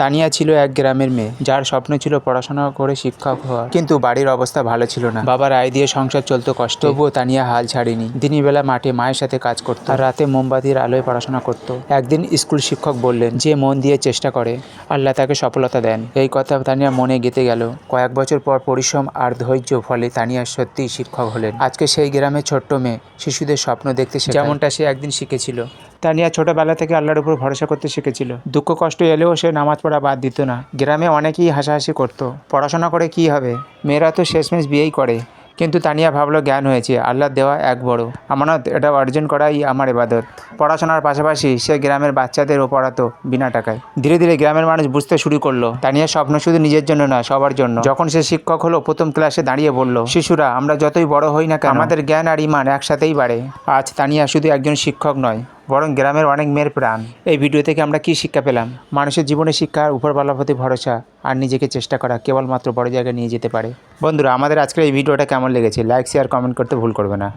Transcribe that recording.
তানিয়া ছিল এক গ্রামের মেয়ে, যার স্বপ্ন ছিল পড়াশোনা করে শিক্ষক হওয়া কিন্তু বাড়ির অবস্থা ভালো ছিল না। বাবার আয় দিয়ে সংসার চলতো কষ্ট। তবুও তানিয়া হাল ছাড়েনি। দিনই বেলা মাঠে মায়ের সাথে কাজ করত। আর রাতে মোমবাতির আলোয় পড়াশোনা করত। একদিন স্কুল শিক্ষক বললেন, যে মন দিয়ে চেষ্টা করে, আল্লাহ তাকে সফলতা দেন। এই কথা তানিয়া মনে গেঁথে গেল। কয়েক বছর পর পরিশ্রম আর ধৈর্য ফলে তানিয়া সত্যিই শিক্ষক হলেন। আজকে সেই গ্রামের ছোট্ট মেয়ে, শিশুদের স্বপ্ন দেখতে যেমনটা সে একদিন শিখেছিল। তানিয়া ছোটবেলা থেকে আল্লাহর উপর ভরসা করতে শিখেছিল। দুঃখ কষ্ট এলেও সে নামাজ পড়া বাদ দিত না। গ্রামে অনেকেই হাসাহাসি করতো। পড়াশোনা করে কি হবে? মেয়েরা তো শেষমেশ বিয়েই করে। কিন্তু তানিয়া ভাবলো, জ্ঞান হয়েছে। আল্লাহর দেওয়া এক বড় আমানত। এটা অর্জন করাই আমার এবাদত পড়াশোনার পাশাপাশি সে গ্রামের বাচ্চাদেরও পড়াতো বিনা টাকায়। ধীরে ধীরে গ্রামের মানুষ বুঝতে শুরু করল তানিয়ার স্বপ্ন শুধু নিজের জন্য না সবার জন্য। যখন সে শিক্ষক হলো, প্রথম ক্লাসে দাঁড়িয়ে বলল, শিশুরা, আমরা যতই বড় হই না কেন, আমাদের জ্ঞান আর ইমান একসাথেই বাড়ে। আজ তানিয়া শুধু একজন শিক্ষক নয় বরং গ্রামের অনেক মেয়ের প্রাণ। এই ভিডিও থেকে আমরা কি শিক্ষা পেলাম? মানুষের জীবনে শিক্ষার উপর প্রতি ভরসা আর নিজেকে চেষ্টা করা কেবলমাত্র বড় জায়গায় নিয়ে যেতে পারে। বন্ধুরা, আমাদের আজকের এই ভিডিওটা কেমন লেগেছে? লাইক শেয়ার কমেন্ট করতে ভুল করবে না।